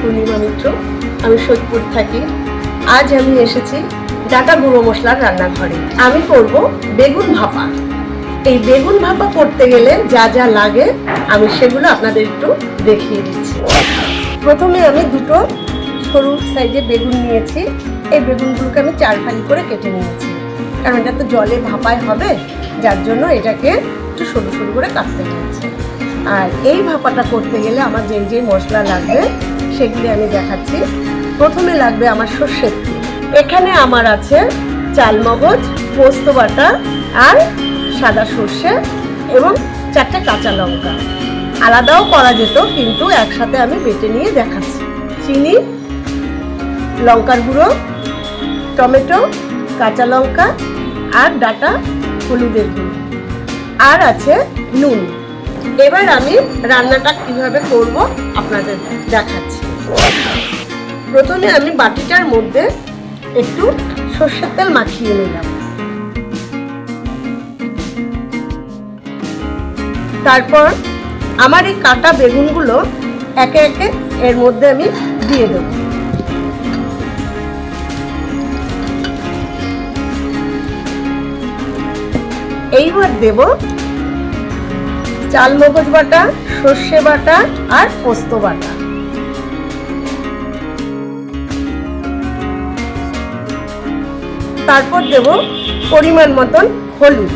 পূর্ণিমা মিত্র, আমি সোদপুর থাকি। আজ আমি এসেছি ডাটা গুঁড়ো মশলার রান্নাঘরে। আমি করব বেগুন ভাপা। এই বেগুন ভাপা করতে গেলে যা যা লাগে, আমি সেগুলো আপনাদের একটু দেখিয়ে দিচ্ছি। প্রথমে আমি দুটো সরু সাইজে বেগুন নিয়েছি। এই বেগুনগুলোকে আমি চার ফালি করে কেটে নিয়েছি। কারণ এটা তো জলে ভাপায় হবে, যার জন্য এটাকে একটু সরু সরু করে কাটতে নিয়েছি আর এই ভাপাটা করতে গেলে আমার যেই যেই মশলা লাগবে সেগুলি আমি দেখাচ্ছি। প্রথমে লাগবে আমার সর্ষের তেল। এখানে আমার আছে চালমগজ পোস্ত বাটা আর সাদা সর্ষে এবং চারটে কাঁচা লঙ্কা। আলাদাও করা যেত, কিন্তু একসাথে আমি বেটে নিয়ে দেখাচ্ছি। চিনি, লঙ্কার গুঁড়ো, টমেটো, কাঁচা লঙ্কা আর ডাটা হলুদের গুঁড়ো। আর আছে নুন। এবার আমি রান্নাটা কীভাবে করব আপনাদের দেখাচ্ছি। প্রথমে আমি বাটিটার মধ্যে একটু সর্ষের তেল মাখিয়ে নিলাম। তারপর আমার এই কাটা বেগুনগুলো একে একে এর মধ্যে আমি দিয়ে দেব। এইবার দেব চালমগজ বাটা, সর্ষে বাটা আর পোস্ত বাটা। তারপর দেব পরিমাণ মতন হলুদ।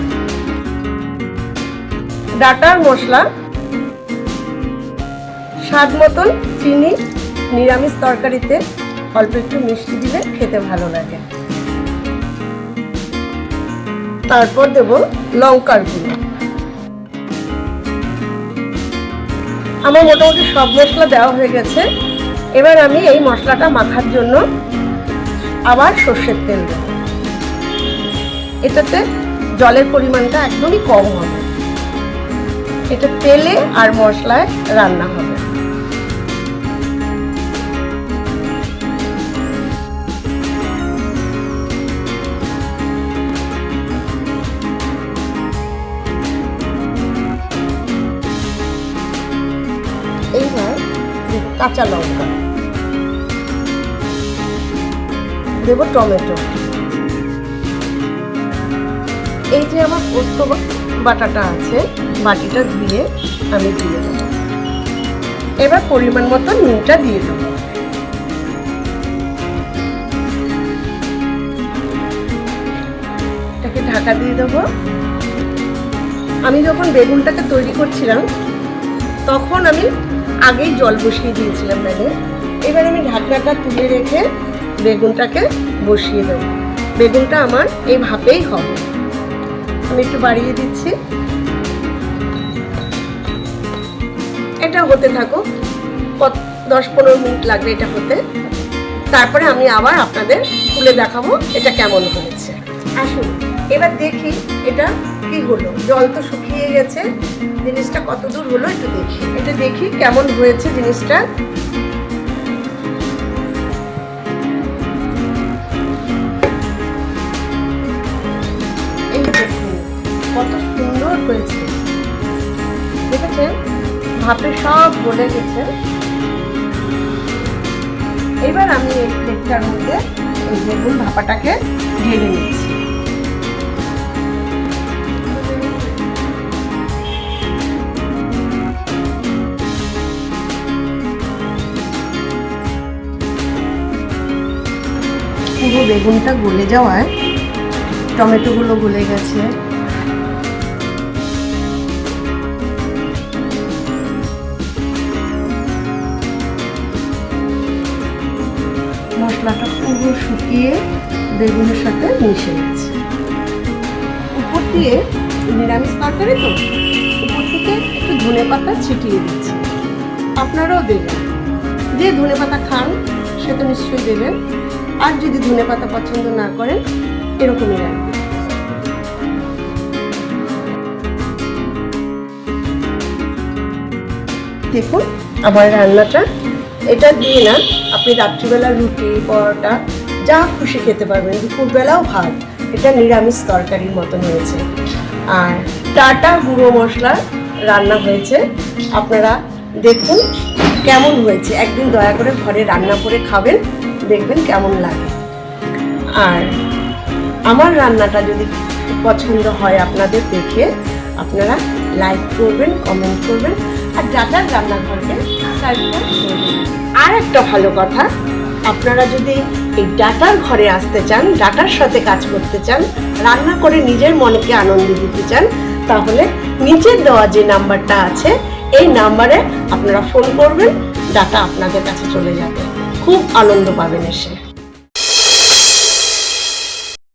ডাটার মশলা, স্বাদ মতন চিনি, নিরামিষ তরকারিতে অল্প একটু মিষ্টি দিলে খেতে ভালো লাগে। তারপর দেব লঙ্কার গুঁড়ো। আমার মোটামুটি সব মশলা দেওয়া হয়ে গেছে। এবার আমি এই মশলাটা মাখার জন্য আবার সর্ষের তেল দেব। এটাতে জলের পরিমাণটা একদমই কম হবে। এটা তেলে আর মশলায় রান্না হবে। কাঁচা লঙ্কা। দেব টমেটো। এই যে আমার পোস্ত বাটাটা আছে, বাটিটা ধুয়ে আমি দিয়ে দেবো। এবার পরিমাণ মতো নুনটা দিয়ে দেবো। এটাকে ঢাকা দিয়ে দেবো। আমি যখন বেগুনটাকে তৈরি করছিলাম, তখন আমি আগেই জল বসিয়ে দিয়েছিলাম মানে এবার আমি ঢাকনাটা তুলে রেখে বেগুনটাকে বসিয়ে দেবো। বেগুনটা আমার এই ভাপেই হবে। আমি একটু বাড়িয়ে দিচ্ছি। এটা হতে কত দশ পনেরো মিনিট লাগবে এটা হতে। তারপরে আমি আবার আপনাদের খুলে দেখাবো এটা কেমন হয়েছে। আসুন, এবার দেখি এটা কি হলো। জল তো শুকিয়ে গেছে। জিনিসটা কত দূর হলো একটু দেখি। এটা দেখি কেমন হয়েছে জিনিসটা। কত সুন্দর হয়েছে। দেখেছেন? ভাপে সব গলে গেছে। এবার আমি এই প্লেটটার মধ্যে এই বেগুন ভাপাটাকে ঢেলে নিচ্ছি পুরো বেগুনটা গলে যাওয়ায় টমেটোগুলো গলে গেছে। মশলাটা পুরো শুকিয়ে বেগুনের সাথে মিশে গেছে। উপর দিয়ে নিরামিষ তরকারি তো, উপর থেকে একটু ধনে পাতা ছিটিয়ে দিচ্ছি। আপনারাও দেবেন। যে ধনে পাতা খান, সে তো নিশ্চয়ই দেবেন। আর যদি ধনে পাতা পছন্দ না করেন, এরকমই রাখবেন। দেখুন, আমার রান্নাটা এটা দিয়ে না আপনি রাত্রিবেলা রুটি, পরোটা, যা খুশি খেতে পারবেন। দুপুরবেলাও ভাত। এটা নিরামিষ তরকারির মতন হয়েছে। আর টাটা গুঁড়ো মশলা রান্না হয়েছে। আপনারা দেখুন কেমন হয়েছে। একদিন দয়া করে ঘরে রান্না করে খাবেন, দেখবেন কেমন লাগে। আর আমার রান্নাটা যদি পছন্দ হয় আপনাদের দেখে, আপনারা লাইক করবেন কমেন্ট করবেন। আর ডাটার রান্নাঘরকে আর একটা ভালো কথা, আপনারা যদি এই ডাটার ঘরে আসতে চান, ডাটার সাথে কাজ করতে চান, রান্না করে নিজের মনকে আনন্দ দিতে চান, তাহলে নিচের দেওয়া যে নাম্বারটা আছে, এই নাম্বারে আপনারা ফোন করবেন, ডাটা আপনাদের কাছে চলে যাবে। খুব আনন্দ পাবেন এসে।